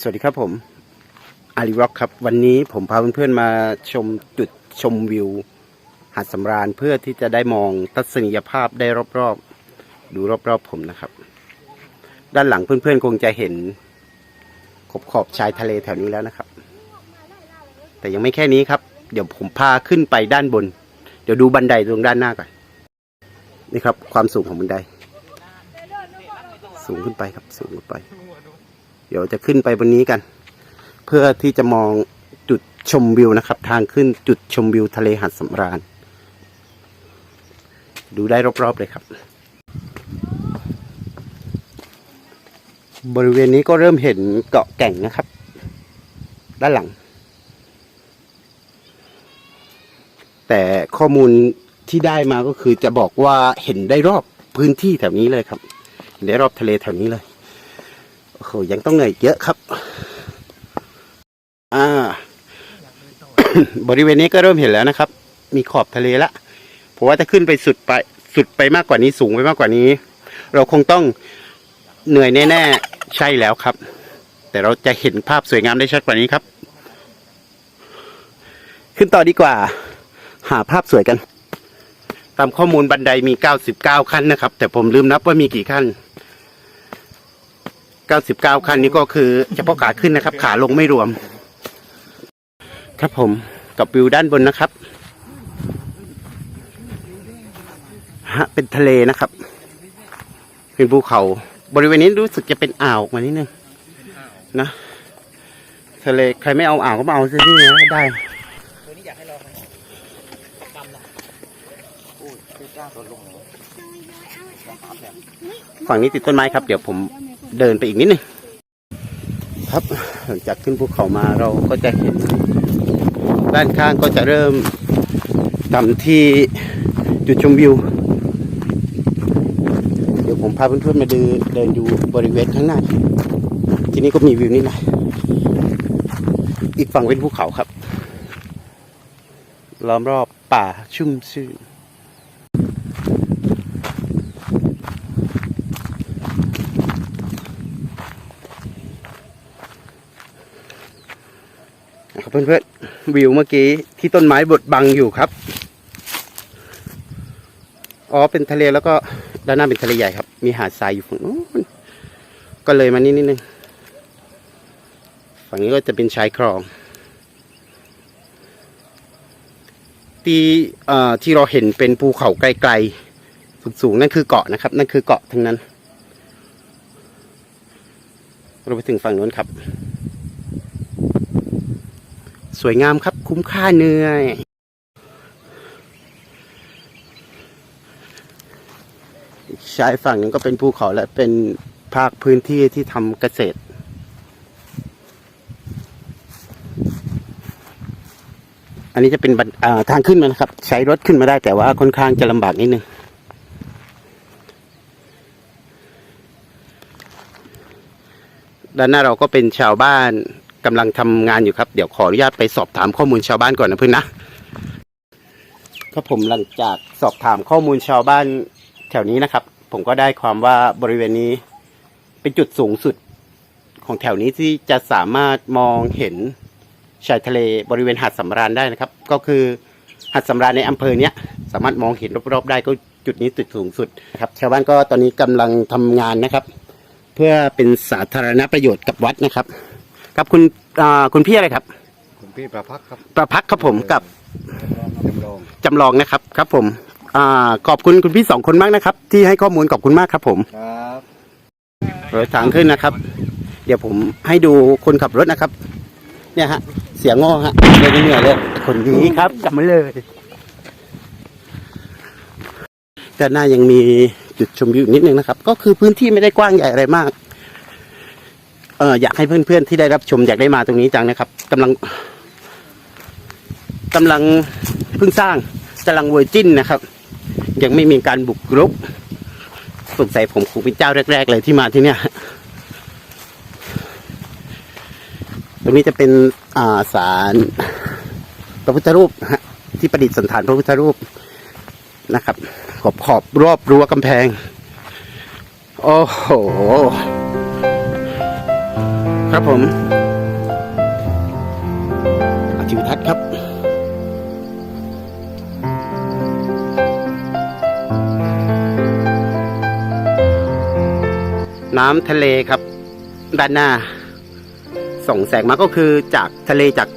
สวัสดีครับผมอารีร็อกครับ วันนี้ผมพาเพื่อนๆมาชมจุดชมวิว หาดสำราญเพื่อที่จะได้มองทัศนียภาพได้รอบๆ ดูรอบๆผมนะครับ ด้านหลังเพื่อนๆคงจะเห็น ขอบขอบชายทะเลแถวนี้แล้วนะครับ แต่ยังไม่แค่นี้ครับ เดี๋ยวผมพาขึ้นไปด้านบน เดี๋ยวดูบันไดตรงด้านหน้าก่อนนี่ครับ ความสูงของบันได สูงขึ้นไปครับ สูงขึ้นไป เดี๋ยวจะขึ้นไปบนนี้กัน เพื่อที่จะมองจุดชมวิวนะครับ ทางขึ้นจุดชมวิวทะเลหาดสำราญ ดูได้รอบๆเลยครับ บริเวณนี้ก็เริ่มเห็นเกาะแก่งนะครับ ด้านหลัง แต่ข้อมูลที่ได้มาก็คือจะบอกว่าเห็นได้รอบพื้นที่แถวนี้เลยครับ เห็นได้รอบทะเลแถวนี้เลย โอ้โหยังต้องเหนื่อยเยอะครับ อ่า บริเวณนี้ก็เริ่มเห็นแล้วนะครับ มีขอบทะเลละผมว่าจะขึ้นไปสุดไปสุดไปมากกว่านี้สูงไปมากกว่านี้ เราคงต้องเหนื่อยแน่ๆใช่แล้วครับ แต่เราจะเห็นภาพสวยงามได้ชัดกว่านี้ครับ ขึ้นต่อดีกว่า หาภาพสวยกัน ตามข้อมูลบันไดมี 99 ขั้นนะครับ แต่ผมลืมนับว่ามีกี่ขั้น 99 ขั้นนี้ก็คือเฉพาะขาขึ้นนะครับ ขาลงไม่รวม ครับผมกับวิวด้านบนนะครับฮะเป็นทะเลนะครับ เป็นภูเขา บริเวณนี้รู้สึกจะเป็นอ่าวออกมานิดนึงนะทะเลใครไม่เอาอ่าวก็มาเอาซิที่นะได้ตัวนี้อยากให้ลองไหมดำนะโอ้ยไม่กล้าตัวลงเลย ฝั่งนี้ติดต้นไม้ครับ เดี๋ยวผมเดินไปอีกนิดนึงครับหลังจากขึ้นภูเขามาเราก็จะเห็น ด้านข้างก็จะเริ่มทำที่จุดชมวิว เดี๋ยวผมพาเพื่อนๆมาดูเดินดูบริเวณข้างหน้า ที่นี่ก็มีวิวนี่นะอีกฝั่งเป็นภูเขาครับ ล้อมรอบป่าชุ่มชื่น นะครับ เพื่อนๆวิวเมื่อกี้ที่ต้นไม้บดบังอยู่ครับ อ๋อเป็นทะเลแล้วก็ด้านหน้าเป็นทะเลใหญ่ครับ มีหาดทรายอยู่ฝั่งนู้นก็เลยมานี่นิดนึงฝั่งนี้ก็จะเป็นชายคลอง ที่อ่อที่เราเห็นเป็นภูเขาไกลๆสูงๆนั่นคือเกาะนะครับ นั่นคือเกาะทั้งนั้นเราไปถึงฝั่งนู้นครับ สวยงามครับคุ้มค่าเหนื่อย ชายฝั่งนึงก็เป็นภูเขาและเป็นภาคพื้นที่ที่ทำเกษตร อันนี้จะเป็นบันอ่าทางขึ้นมานะครับ ใช้รถขึ้นมาได้แต่ว่าค่อนข้างจะลำบากนิดนึงด้านหน้าเราก็เป็นชาวบ้าน กำลังทำงานอยู่ครับ เดี๋ยวขออนุญาตไปสอบถามข้อมูลชาวบ้านก่อนนะเพื่อนนะครับผมหลังจากสอบถามข้อมูลชาวบ้านแถวนี้นะครับ ผมก็ได้ความว่าบริเวณนี้ เป็นจุดสูงสุดของแถวนี้ที่จะสามารถมองเห็นชายทะเลบริเวณหาดสำราญได้นะครับ ก็คือหาดสำราญในอำเภอเนี้ยสามารถมองเห็นรอบๆได้ก็จุดนี้จุดสูงสุดนะครับ ชาวบ้านก็ตอนนี้กำลังทำงานนะครับ เพื่อเป็นสาธารณประโยชน์กับวัดนะครับ ครับคุณอ่าคุณพี่อะไรครับ ผมพี่ประพักครับประพักครับผมกับจำลองจำลองนะครับครับผมอ่าขอบคุณคุณพี่สองคนมากนะครับ ที่ให้ข้อมูลขอบคุณมากครับผมครับรถทางขึ้นนะครับ เดี๋ยวผมให้ดูคนขับรถนะครับ เนี่ยฮะ เสียงงอฮะเลยเหนื่อยเลยคนนี้ครับกลับมาเลยด้านหน้ายังมีจุดชมวิวอีกนิดนึงนะครับ ก็คือพื้นที่ไม่ได้กว้างใหญ่อะไรมาก เอออยากให้เพื่อนๆที่ได้รับชมอยากได้มาตรงนี้จังนะครับกำลังกำลังเพิ่งสร้างกำลังเวอร์จินนะครับ ยังไม่มีการบุกรุกสงสัยผมคงเป็นเจ้าแรก ๆ เลยที่มาที่เนี่ยตรงนี้จะเป็นอ่าศาลพระพุทธรูปนะฮะที่ประดิษฐานพระพุทธรูปนะครับ ขอบขอบรอบรั้วกำแพง โอ้โห ครับผมอาทิวทัศน์ครับ น้ำทะเลครับ ด้านหน้า ส่องแสงมาก็คือจากทะเลจาก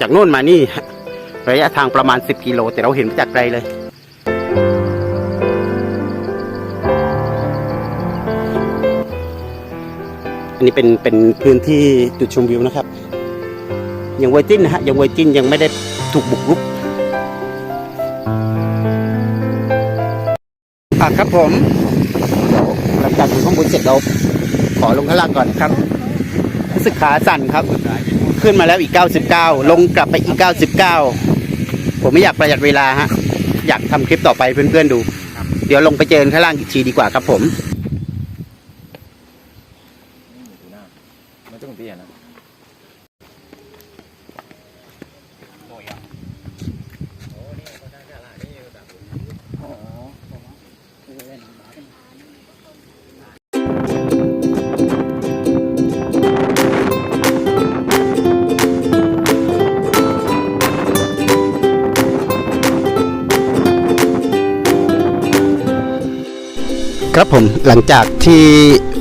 จากโน่นมานี่ ระยะทางประมาณ 10 กิโล แต่เราเห็นจากไกลเลย อันนี้เป็นเป็นพื้นที่จุดชมวิวนะครับ ยังเวอร์จินนะฮะยังเวอร์จินยังไม่ได้ถูกบุกรุกอะครับผมเดี๋ยวหลังจากถึงข้างบนเสร็จเราขอลงข้างล่างก่อนครับรู้สึกขาสั่นครับ ขึ้นมาแล้วอีก 99 ลงกลับไปอีก 99 ผมไม่อยากประหยัดเวลาฮะอยากทำคลิปต่อไปเพื่อนๆดู เดี๋ยวลงไปเจอกันข้างล่างอีกทีดีกว่าครับผมไม่ ครับผมหลังจากที่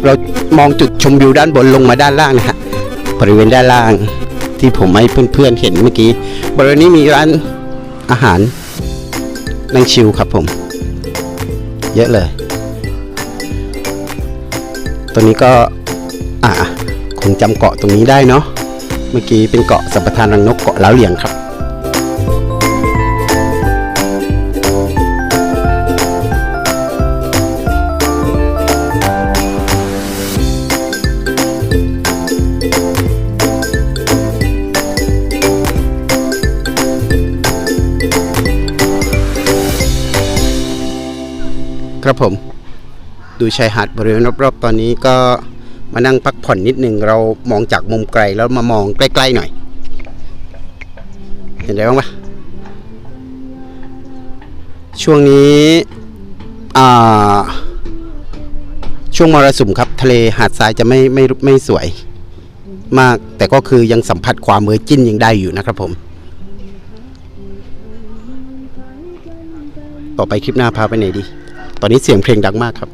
เรามองจุดชมวิวด้านบนลงมาด้านล่างนะฮะบริเวณด้านล่างที่ผมให้เพื่อนๆเห็นเมื่อกี้บริเวณนี้มีร้านอาหารนั่งชิลครับผม เยอะเลยตัวนี้ก็อ่าคงจำเกาะตรงนี้ได้เนาะเมื่อกี้เป็นเกาะสัมปทานรังนกเกาะล้าวเหลียงครับ ครับผม ดูชายหาดบริเวณรอบๆตอนนี้ก็มานั่งพักผ่อนนิดหนึ่งเรามองจากมุมไกลแล้วมามองใกล้ๆหน่อย เห็นได้บ้างปะช่วงนี้อ่าช่วงมรสุมครับ ทะเลหาดทรายจะไม่ไม่ไม่สวยมาก แต่ก็คือยังสัมผัสความเมอร์จิ้นยังได้อยู่นะครับผม ต่อไปคลิปหน้าพาไปไหนดี ตอนนี้เสียงเพลงดังมากครับ